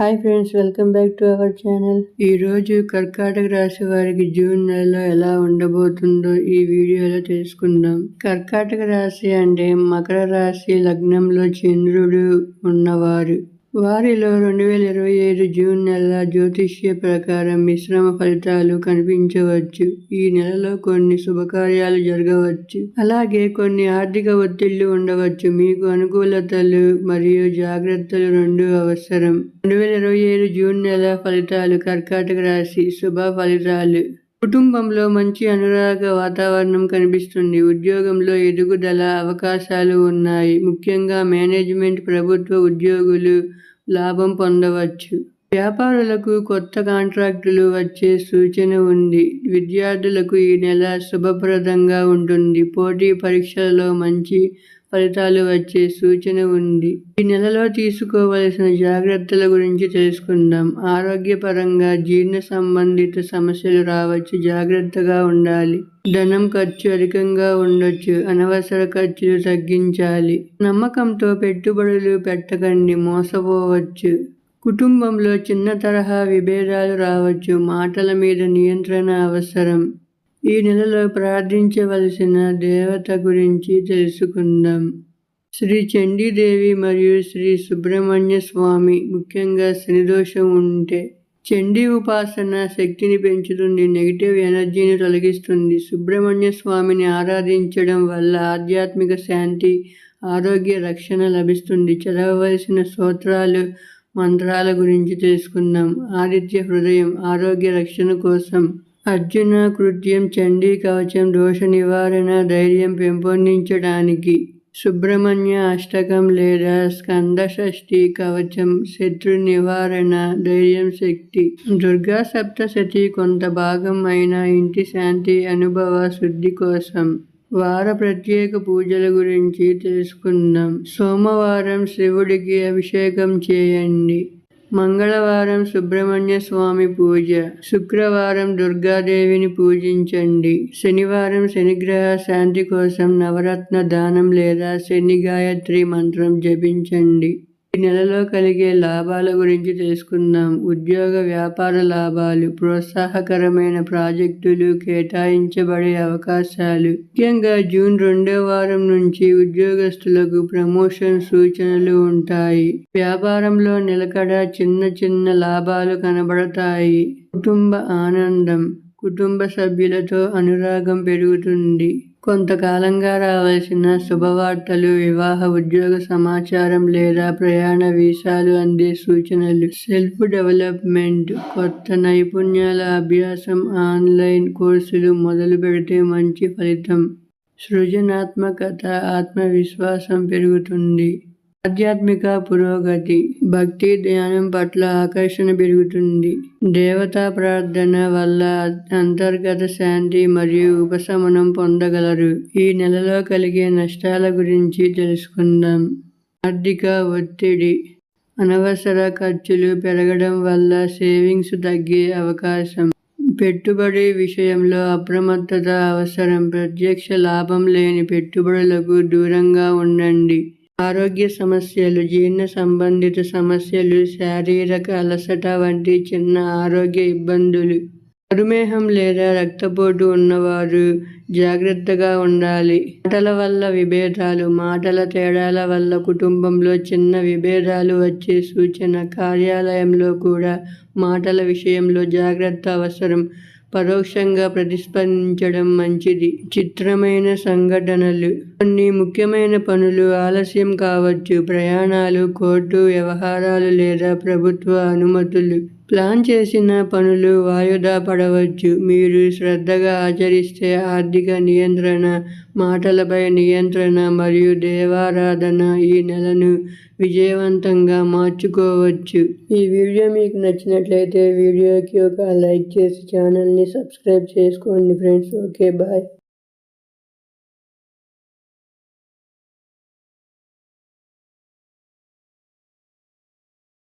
Hi friends welcome back to our channel ఈరోజు కర్కాటక రాశి వారికి జూన్ నెలలో ఎలా ఉండబోతుందో ఈ వీడియోలో తెలుసుకుందాం. కర్కాటక రాశి అంటే మకర రాశి లగ్నంలో చంద్రుడు ఉన్నవారు. వారిలో రెండు వేల ఇరవై ఐదు జూన్ నెల జ్యోతిష్య ప్రకారం మిశ్రమ ఫలితాలు కనిపించవచ్చు. ఈ నెలలో కొన్ని శుభకార్యాలు జరగవచ్చు. అలాగే కొన్ని ఆర్థిక ఒత్తిళ్ళు ఉండవచ్చు. మీకు అనుకూలతలు మరియు జాగ్రత్తలు రెండు అవసరం. రెండు వేల ఇరవై ఐదు జూన్ నెల ఫలితాలు కర్కాటక రాశి శుభ ఫలితాలు. కుటుంబంలో మంచి అనురాగ వాతావరణం కనిపిస్తుంది. ఉద్యోగంలో ఎదుగుదల అవకాశాలు ఉన్నాయి. ముఖ్యంగా మేనేజ్మెంట్ ప్రభుత్వ ఉద్యోగులు లాభం పొందవచ్చు. వ్యాపారులకు కొత్త కాంట్రాక్టులు వచ్చే సూచన ఉంది. విద్యార్థులకు ఈ నెల శుభప్రదంగా ఉంటుంది. పోటీ పరీక్షలలో మంచి ఫలితాలు వచ్చే సూచన ఉంది. ఈ నెలలో తీసుకోవలసిన జాగ్రత్తల గురించి తెలుసుకుందాం. ఆరోగ్యపరంగా జీర్ణ సంబంధిత సమస్యలు రావచ్చు. జాగ్రత్తగా ఉండాలి. ధనం ఖర్చు అధికంగా ఉండొచ్చు. అనవసర ఖర్చులు తగ్గించాలి. నమ్మకంతో పెట్టుబడులు పెట్టకండి. మోసపోవచ్చు. కుటుంబంలో చిన్న తరహా విభేదాలు రావచ్చు. మాటల మీద నియంత్రణ అవసరం. ఈ నెలలో ప్రార్థించవలసిన దేవత గురించి తెలుసుకుందాం. శ్రీ చండీదేవి మరియు శ్రీ సుబ్రహ్మణ్య స్వామి ముఖ్యంగా శనిదోషం ఉంటే చండీ ఉపాసన శక్తిని పెంచుతుంది నెగిటివ్ ఎనర్జీని తొలగిస్తుంది. సుబ్రహ్మణ్య స్వామిని ఆరాధించడం వల్ల ఆధ్యాత్మిక శాంతి ఆరోగ్య రక్షణ లభిస్తుంది. చదవవలసిన స్తోత్రాలు మంత్రాల గురించి తెలుసుకుందాం. ఆదిత్య హృదయం ఆరోగ్య రక్షణ కోసం అర్జున కృత్యం చండీ కవచం దోష నివారణ ధైర్యం పెంపొందించడానికి సుబ్రహ్మణ్య అష్టకం లేదా స్కందషష్ఠి కవచం శత్రు నివారణ ధైర్యం శక్తి దుర్గా సప్తశతి కొంత భాగం అయిన ఇంటి శాంతి అనుభవ శుద్ధి కోసం వార ప్రత్యేక పూజల గురించి తెలుసుకుందాం. సోమవారం శివుడికి అభిషేకం చేయండి. మంగళవారం సుబ్రహ్మణ్య స్వామి పూజ శుక్రవారం దుర్గాదేవిని పూజించండి. శనివారం శనిగ్రహ శాంతి కోసం నవరత్న దానం లేదా శని గాయత్రి మంత్రం జపించండి. ఈ నెలలో కలిగే లాభాల గురించి తెలుసుకుందాం. ఉద్యోగ వ్యాపార లాభాలు ప్రోత్సాహకరమైన ప్రాజెక్టులు కేటాయించబడే అవకాశాలు. ముఖ్యంగా జూన్ రెండో వారం నుంచి ఉద్యోగస్తులకు ప్రమోషన్ సూచనలు ఉంటాయి. వ్యాపారంలో నిలకడ చిన్న చిన్న లాభాలు కనబడతాయి. కుటుంబ ఆనందం కుటుంబ సభ్యులతో అనురాగం పెరుగుతుంది. కొంతకాలంగా రావాల్సిన శుభవార్తలు వివాహ ఉద్యోగ సమాచారం లేదా ప్రయాణ వీసాలు అందే సూచనలు. సెల్ఫ్ డెవలప్మెంట్ కొత్త నైపుణ్యాల అభ్యాసం ఆన్లైన్ కోర్సులు మొదలు పెడితే మంచి ఫలితం. సృజనాత్మకత ఆత్మవిశ్వాసం పెరుగుతుంది. ఆధ్యాత్మిక పురోగతి భక్తి ధ్యానం పట్ల ఆకర్షణ పెరుగుతుంది. దేవతా ప్రార్థన వల్ల అంతర్గత శాంతి మరియు ఉపశమనం పొందగలరు. ఈ నెలలో కలిగే నష్టాల గురించి తెలుసుకుందాం. ఆర్థిక ఒత్తిడి అనవసర ఖర్చులు పెరగడం వల్ల సేవింగ్స్ తగ్గే అవకాశం. పెట్టుబడి విషయంలో అప్రమత్తత అవసరం. ప్రత్యక్ష లాభం లేని పెట్టుబడులకు దూరంగా ఉండండి. ఆరోగ్య సమస్యలు జీర్ణ సంబంధిత సమస్యలు శారీరక అలసట వంటి చిన్న ఆరోగ్య ఇబ్బందులు. మధుమేహం లేదా రక్తపోటు ఉన్నవారు జాగ్రత్తగా ఉండాలి. మాటల వల్ల విభేదాలు మాటల తేడాల వల్ల కుటుంబంలో చిన్న విభేదాలు వచ్చే సూచన కార్యాలయంలో కూడా మాటల విషయంలో జాగ్రత్త అవసరం. పరోక్షంగా ప్రతిస్పందించడం మంచిది. చిత్రమైన సంఘటనలు కొన్ని ముఖ్యమైన పనులు ఆలస్యం కావచ్చు. ప్రయాణాలు కోర్టు వ్యవహారాలు లేదా ప్రభుత్వ అనుమతులు. ప్లాన్ చేసిన పనులు వాయిదా పడవచ్చు. మీరు శ్రద్ధగా ఆచరిస్తే ఆర్థిక నియంత్రణ మాటలపై నియంత్రణ మరియు దేవారాధన ఈ నెలను విజయవంతంగా మార్చుకోవచ్చు. ఈ వీడియో మీకు నచ్చినట్లయితే వీడియోకి ఒక లైక్ చేసి ఛానల్ని సబ్స్క్రైబ్ చేసుకోండి ఫ్రెండ్స్. Okay bye.